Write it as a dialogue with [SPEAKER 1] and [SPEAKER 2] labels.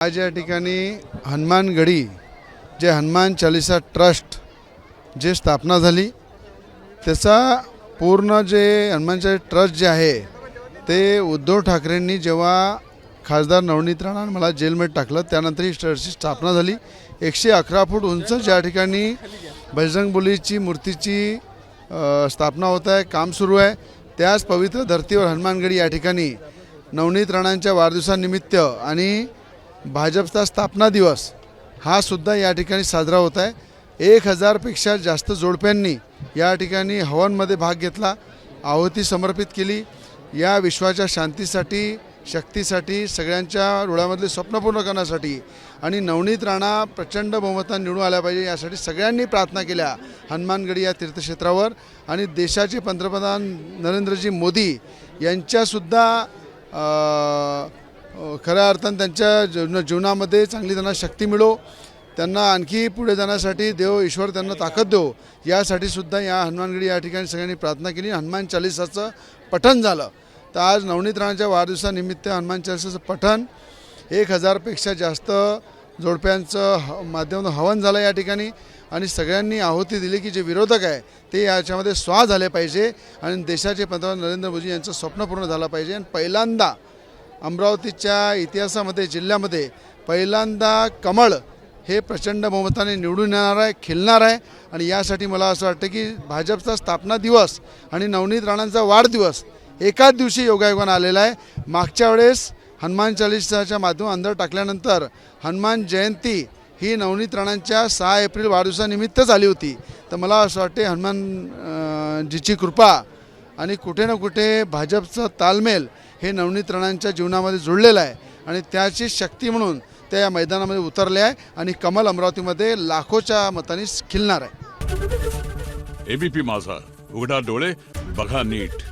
[SPEAKER 1] आज या ठिकाणी हनुमानगडी जे हनुमान चालिसा ट्रस्ट जे स्थापना झाली त्याचा पूर्ण जे हनुमान चालिसा ट्रस्ट जे आहे ते उद्धव ठाकरेंनी जेव्हा खासदार नवनीत राणा मला जेलमध्ये टाकलं त्यानंतर ही ट्रस्टची स्थापना झाली. एकशे अकरा फूट उंच ज्या ठिकाणी बजरंगबलीची मूर्तीची स्थापना होत आहे काम सुरू आहे त्याच पवित्र धर्तीवर हनुमानगडी या ठिकाणी नवनीत राणांच्या वाढदिवसानिमित्त आणि भाजपचा स्थापना दिवस हा सुद्धा या ठिकाणी साजरा होत आहे. एक हजारपेक्षा जास्त जोडप्यांनी या ठिकाणी हवनमध्ये भाग घेतला आहुती समर्पित केली. या विश्वाच्या शांतीसाठी शक्तीसाठी सगळ्यांच्या डोळ्यामधले स्वप्न पूर्ण करण्यासाठी आणि नवनीत राणा प्रचंड बहुमताने निवडून आल्या पाहिजे यासाठी सगळ्यांनी प्रार्थना केल्या हनुमानगडी या तीर्थक्षेत्रावर. आणि देशाचे पंतप्रधान नरेंद्रजी मोदी यांच्यासुद्धा खऱ्या अर्थानं त्यांच्या जीवन जीवनामध्ये चांगली त्यांना शक्ती मिळो. त्यांना आणखी पुढे जाण्यासाठी देव ईश्वर त्यांना ताकद देव. यासाठी सुद्धा या हनुमानगडी या ठिकाणी सगळ्यांनी प्रार्थना केली. हनुमान चालिसाचं पठण झालं. तर आज नवनीत राणाच्या वाढदिवसानिमित्त हनुमान चालिसाचं पठण एक हजारपेक्षा जास्त जोडप्यांचं ह माध्यमातून हवन झालं या ठिकाणी. आणि सगळ्यांनी आहुती दिली की जे विरोधक आहे ते याच्यामध्ये स्वा झाले पाहिजे. आणि देशाचे पंतप्रधान नरेंद्र मोदी यांचं स्वप्न पूर्ण झालं पाहिजे. आणि पहिल्यांदा अमरावतीच्या इतिहासामध्ये जिल्ह्यामध्ये पहिल्यांदा कमळ हे प्रचंड बहुमताने निवडून येणार आहे खिलणार आहे. आणि यासाठी मला असं वाटतं की भाजपचा स्थापना दिवस आणि नवनीत राणांचा वाढदिवस एकाच दिवशी योगायोगानं आलेला आहे. मागच्या वेळेस हनुमान चालिसाच्या माध्यम अंदर टाकल्यानंतर हनुमान जयंती ही नवनीत राणांच्या सहा एप्रिल वाढदिवसानिमित्त झाली होती. तर मला असं वाटते हनुमान जीची कृपा आणि कुठे ना कुठे भाजपचं तालमेल हे नवनीत राणांच्या जीवनामध्ये जुळलेलं आहे. आणि त्याची शक्ती म्हणून ते या मैदानामध्ये उतरले आहे आणि कमल अमरावतीमध्ये लाखोच्या मतांनी खिलणार आहे.
[SPEAKER 2] एबीपी माझा उघडा डोळे बघा नीट.